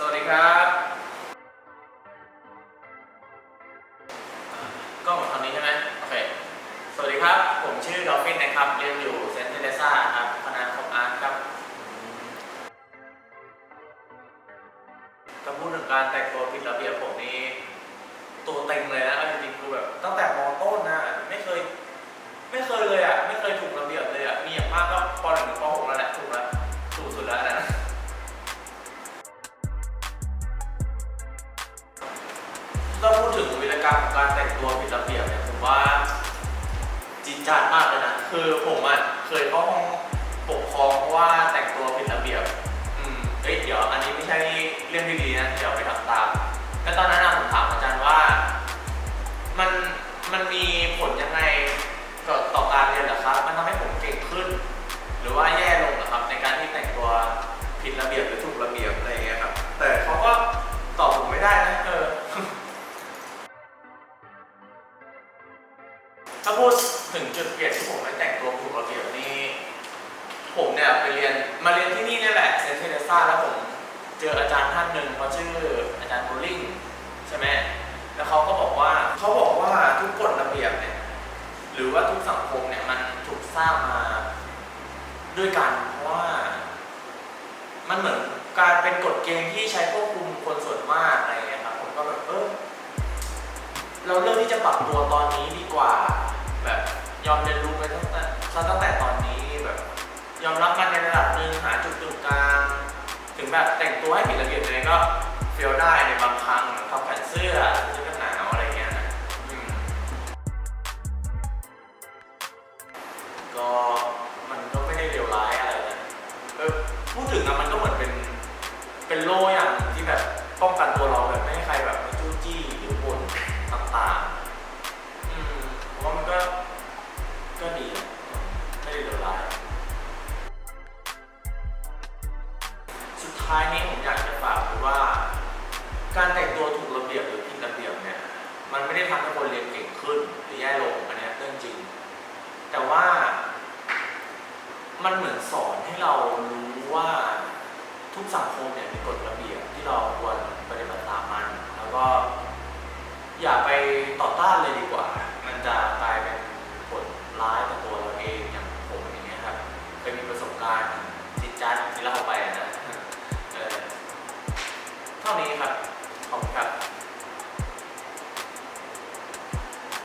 สวัสดีครับ ก็เหมือนคำนี้ใช่ไหมโอเค สวัสดีครับ ผมชื่อดอฟฟินนะครับ เรียนอยู่เซนต์เทเรซ่าครับ คณะคอมอาร์ตครับก็พูดถึงการแต่งตัวผิดระเบียบผมนี่ตัวเต็งเลยนะเอาจริงๆคือแบบตั้งแต่มต้นนะ การของการแต่งตัวผิดระเบียบเนี่ยผมว่าจีดจาดมากเลยนะคือผมอะเคยเข้าห้องปกครองเพราะว่าแต่งตัวผิดระเบียบ อืมเอ้ยเดี๋ยวอันนี้ไม่ใช่เรื่องที่ดีนะเดี๋ยว ถ้าพูดถึงจุดเปลี่ยนที่ผมไม่แต่งตัวถูกระเบียบนี่ผมเนี่ยไปเรียนมาเรียนที่นี่นี่แหละเซนเทเรซ่าแล้วผมเจออาจารย์ท่านหนึ่งเขาชื่ออาจารย์โบลิ่งใช่ไหมแล้วเขาก็บอกว่าเขาบอกว่าทุกกฎระเบียบเนี่ยหรือว่าทุกสังคมเนี่ยมันถูกสร้างมาด้วยกันเพราะว่า มันเหมือนการเป็นกฎเกณฑ์ที่ใช้ควบคุมคนส่วนมากอะไรเงี้ยครับผมก็แบบเออเราเลือกที่จะปรับตัวตอนนี้ดีกว่า ยอมเรียนรู้ไปตั้งแต่ตั้งแต่ตอนนี้แบบ ยอมรับมันในระดับหนึ่งหาจุดตรงกลางถึงแบบแต่งตัวให้ผิดระเบียบยังไงก็เฟีลได้ในบางครั้งทำแขนเสื้อเสื้อกันหนาวอะไรเงี้ยนะก็มันก็ไม่ได้เลวร้ายอะไรนะเออพูดถึงอะมันก็เหมือนเป็นเป็นโล่อย่างที่แบบป้องกันตัวเราแบบไม่ให้ใครแบบ ไม่ได้เลวร้าสุดท้ายนี้ผมอยากจะฝากไว้ว่า การแต่งตัวถูกระเบียบหรือผิดระเบียบเนี่ยมันไม่ได้ทำให้คนเรียนเก่งขึ้นหรือแย่ลงอันนี้เรื่องจริง แต่ว่ามันเหมือนสอนให้เรารู้ว่าทุกสังคมเนี่ยมีกฎระเบียบ เท่านี้ครับ ขอบคุณครับ